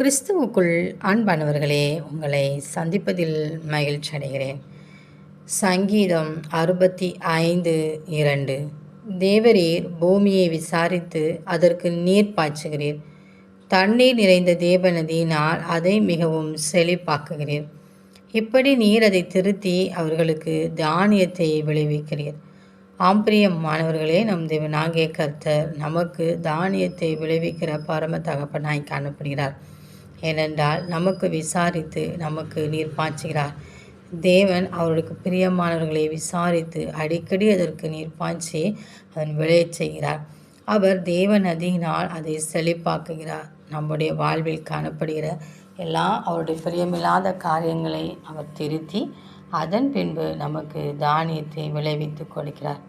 கிறிஸ்துவுக்குள் அன்பானவர்களே உங்களை சந்திப்பதில் மகிழ்ச்சி அடைகிறேன். சங்கீதம் அறுபத்தி ஐந்து இரண்டு. தேவரீர் பூமியை விசாரித்து அதற்கு நீர் பாய்ச்சுகிறீர். தண்ணீர் நிறைந்த தேவநதியினால் அதை மிகவும் செழிப்பாக்குகிறீர். இப்படி நீர் அதை திருத்தி அவர்களுக்கு தானியத்தை விளைவிக்கிறீர். ஆம்பிரியம் மாணவர்களே நம் தேவனாகிய கர்த்தர் நமக்கு தானியத்தை விளைவிக்கிற பரம தகப்பனாய் காணப்படுகிறார். ஏனென்றால் நமக்கு விசாரித்து நமக்கு நீர் பாய்ச்சுகிறார். தேவன் அவர்களுக்கு பிரியமானவர்களை விசாரித்து அடிக்கடி அதற்கு நீர் பாய்ச்சி அதன் விளையச் செய்கிறார். அவர் தேவ நதியினால் அதை செழிப்பாக்குகிறார். நம்முடைய வாழ்வில் காணப்படுகிற எல்லா அவருடைய பிரியமில்லாத காரியங்களை அவர் திருத்தி அதன் பின்பு நமக்கு தானியத்தை விளைவித்து கொடுக்கிறார்.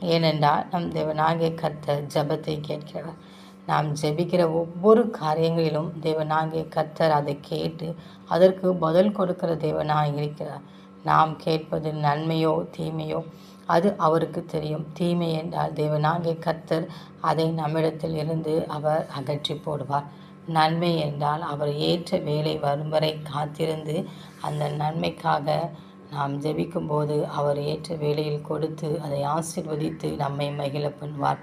ஏனென்றால் நம் தேவனாகிய கர்த்தர் ஜபத்தை கேட்கிறார். நாம் ஜெபிக்கிற ஒவ்வொரு காரியங்களிலும் தேவனாகிய கத்தர் அதை கேட்டு அதற்கு பதில் கொடுக்கிற தேவனாக இருக்கிறார். நாம் கேட்பது நன்மையோ தீமையோ அது அவருக்கு தெரியும். தீமை என்றால் தேவனாகிய கத்தர் அதை நம்மிடத்தில் இருந்து அவர் அகற்றி போடுவார். நன்மை என்றால் அவர் ஏற்ற வேலை வரும் வரை காத்திருந்து அந்த நன்மைக்காக நாம் ஜெபிக்கும்போது அவர் ஏற்ற வேலையில் கொடுத்து அதை ஆசிர்வதித்து நம்மை மகிழ பண்ணுவார்.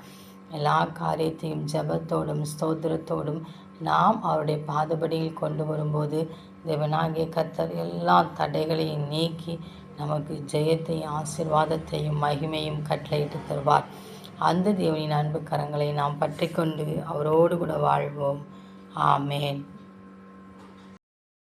எல்லா காரியத்தையும் ஜபத்தோடும் ஸ்தோத்திரத்தோடும் நாம் அவருடைய பாதபடியில் கொண்டு வரும்போது தேவனாகிய கத்தர் எல்லா தடைகளையும் நீக்கி நமக்கு ஜெயத்தையும் ஆசிர்வாதத்தையும் மகிமையும் கட்டளையிட்டு தருவார். அந்த தேவனின் அன்பு கரங்களை நாம் பற்றி கொண்டு அவரோடு கூட வாழ்வோம். ஆமேன்.